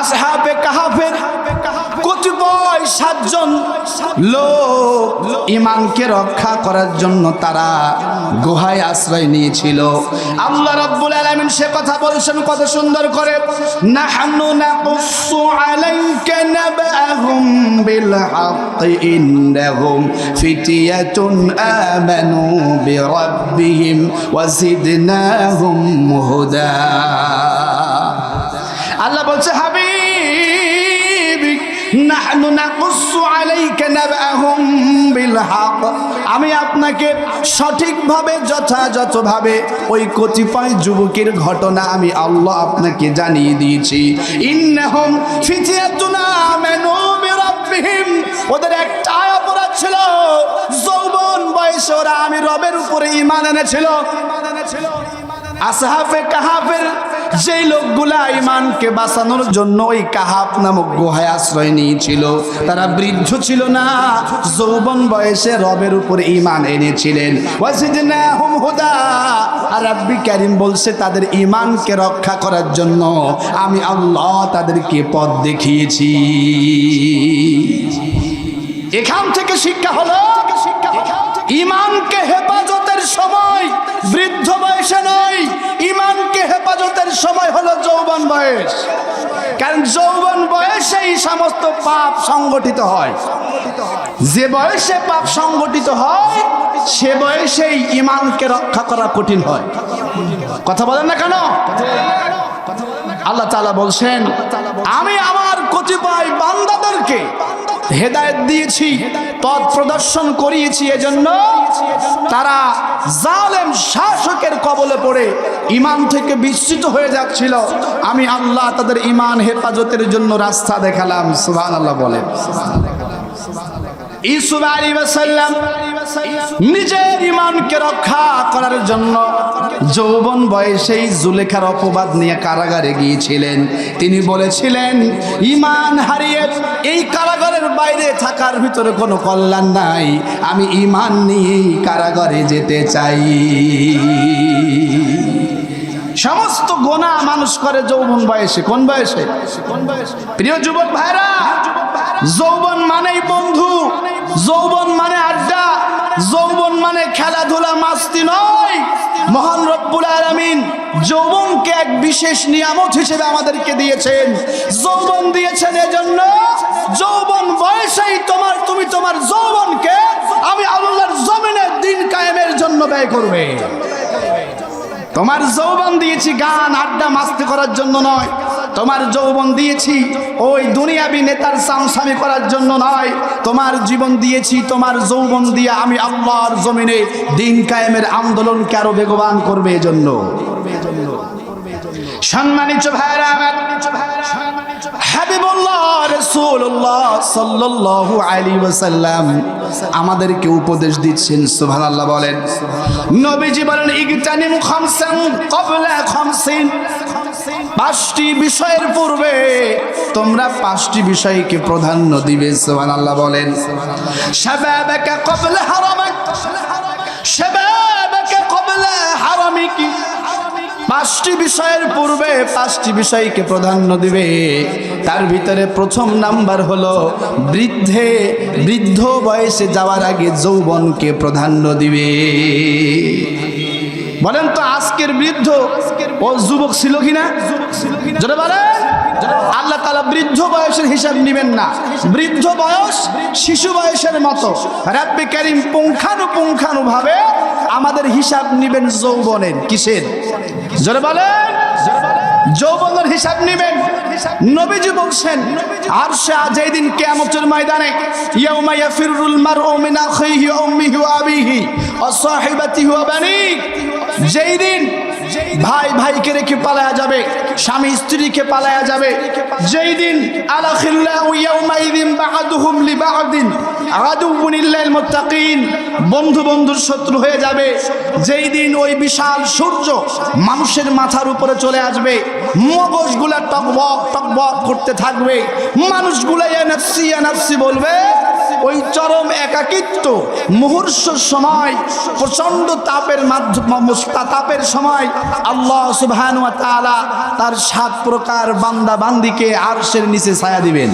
আসহাবে কাহাফের কতিপয় সাতজন লোক ইমানকে রক্ষা করার জন্য তারা গুহায় আশ্রয় নিয়েছিল। আল্লাহ রাব্বুল আলামিন সে কথা বলছেন, কত সুন্দর করে। নাহনু নাকুসু আলাইকা নাবাহুম বিল হাক্কি ইন্নাহুম ফিতিয়াতুন আমানু বিরাব্বিহিম ওয়াজিদনাহুম হুদা। আল্লাহ বলছে হক আমি আপনাকে সঠিকভাবে, যথাযথভাবে ওই কতিপয় যুবকের ঘটনা আমি আল্লাহ আপনাকে জানিয়ে দিয়েছি। ওদের একটা অপরাধ ছিল, যৌবন বয়সে ওরা আমি রবের উপরে ঈমান এনেছিল। আসহাফে কাহাফের যেই লোকগুলা ইমানকে বাঁচানোর জন্য ওই কাহাব নামক গুহায় আশ্রয় নিয়েছিল, তারা বৃদ্ধ ছিল না, যৌবন বয়সে রবের উপর ইমান এনেছিলেন। আর কারীম বলছে, তাদের ইমানকে রক্ষা করার জন্য আমি আল্লাহ তাদেরকে পথ দেখিয়েছি। এখান থেকে শিক্ষা হলো ইমানকে হেফাজতের সময় বৃদ্ধ বয়সে নয় ইমানকে হেফাজতের সময় হলো যৌবন বয়স। কারণ যৌবন বয়সেই সমস্ত পাপ সংগঠিত হয়। যে বয়সে পাপ সংগঠিত হয়, সে বয়সেই ইমানকে রক্ষা করা কঠিন হয়। কথা বলেন না কেন? আল্লাহ তালা বলছেন, আমি আমার কতিপয় বান্দাদেরকে হেদায়েত দিয়েছি, পথ প্রদর্শন করিয়েছি এজন্য তারা জালেম শাসকের কবলে পড়ে ইমান থেকে বিস্মিত হয়ে যাচ্ছিল। আমি আল্লাহ তাদের ইমান হেফাজতের জন্য রাস্তা দেখালাম সুবহান আল্লাহ বলেন নিজের ইমানকে রক্ষা করার জন্য যৌবন বয়সেই জুলেখার অপবাদ নিয়ে কারাগারে গিয়েছিলেন। তিনি বলেছিলেন ইমান হারিয়ে এই কারাগারের বাইরে থাকার ভিতরে কোনো কল্যাণ নাই। আমি ইমান নিয়েই কারাগারে যেতে চাই। সমস্ত গোনা মানুষ করে যৌবন বয়সে। কোন বয়সে? প্রিয় যুবক ভাইরা যৌবন মানেই বন্ধু, যৌবন মানে আড্ডা, যৌবন মানে খেলাধুলা মাস্তি নয়। মহান রব্বুল আলমিন যৌবনকে এক বিশেষ নিয়ামত হিসেবে আমাদেরকে দিয়েছেন। যৌবন দিয়েছেন এজন্য যৌবন বয়সেই তোমার, তুমি তোমার যৌবনকে আমি আল্লাহর জমিনে দিন কায়েমের জন্য ব্যয় করবে। তোমার যৌবন দিয়েছি গান, আড্ডা, মাস্তি করার জন্য নয়। তোমার যৌবন দিয়েছি। ওই দুনিয়াবি নেতার সামসামি করার জন্য নয়। তোমার জীবন দিয়েছি, তোমার যৌবন দিয়ে আমি আল্লাহর জমিনে দিন কায়েমের আন্দোলনকে আরও বেগবান করবে এজন্য। সম্মানিত আমাদেরকে উপদেশ দিচ্ছেন, সুবহানাল্লাহ বলেন। নবীজি বলেন, ইগতানিম খামসান ক্বাবলা খামসিন। পাঁচটি বিষয়ের পূর্বে তোমরা পাঁচটি বিষয়কে প্রাধান্য দিবে, সুবহানাল্লাহ বলেন। শাবাবাকা ক্বাবলা হারামাক শাবাবাকা ক্বাবলা হারামিকি পাঁচটি বিষয়ের পূর্বে পাঁচটি বিষয়কে প্রাধান্য দিবে। তার ভিতরে প্রথম নাম্বার হলো বৃদ্ধে, বৃদ্ধ বয়সে যাওয়ার আগে যৌবনকে প্রাধান্য দিবে। বলেন তো আজকের বৃদ্ধ ও যুবক ছিল কিনা? যেটা বলেন। আল্লাহ তালা বৃদ্ধ বয়সের হিসাব নিবেন না। বৃদ্ধ বয়স শিশু বয়সের মতো। রাব্বি করিম পুঙ্খানু ভাবে আমাদের হিসাব নিবেন যৌবনের, কিসের? জোরে বলেন। যৌবনের হিসাব নিবেন। নবীজি বলছেন আর সে আজ এই দিন কিয়ামতের ময়দানে, ইয়াউমা ইয়াফিরুল মারউ মিন আখিহি ওয়া উম্মিহি ওয়া আবিহি ওয়া সাহিবাতিহি ওয়া বানি যেই দিন ভাই ভাইকে রেখে পালায়া যাবে, স্বামী স্ত্রীকে পালায়া যাবে যেই দিন বন্ধু বন্ধুর শত্রু হয়ে যাবে যেই দিন ওই বিশাল সূর্য মানুষের মাথার উপরে চলে আসবে, মগজগুলা টকবক টকবক করতে থাকবে মানুষগুলা বলবে ওই চরম একাকিত্ব মুহূর্ষ সময় প্রচণ্ড তাপের মাধ্যমে তাপের সময় আল্লাহ সুবহানু তালা তার সাত প্রকার বান্দা বান্দিকে আরশের নিচে ছায়া দিবেন।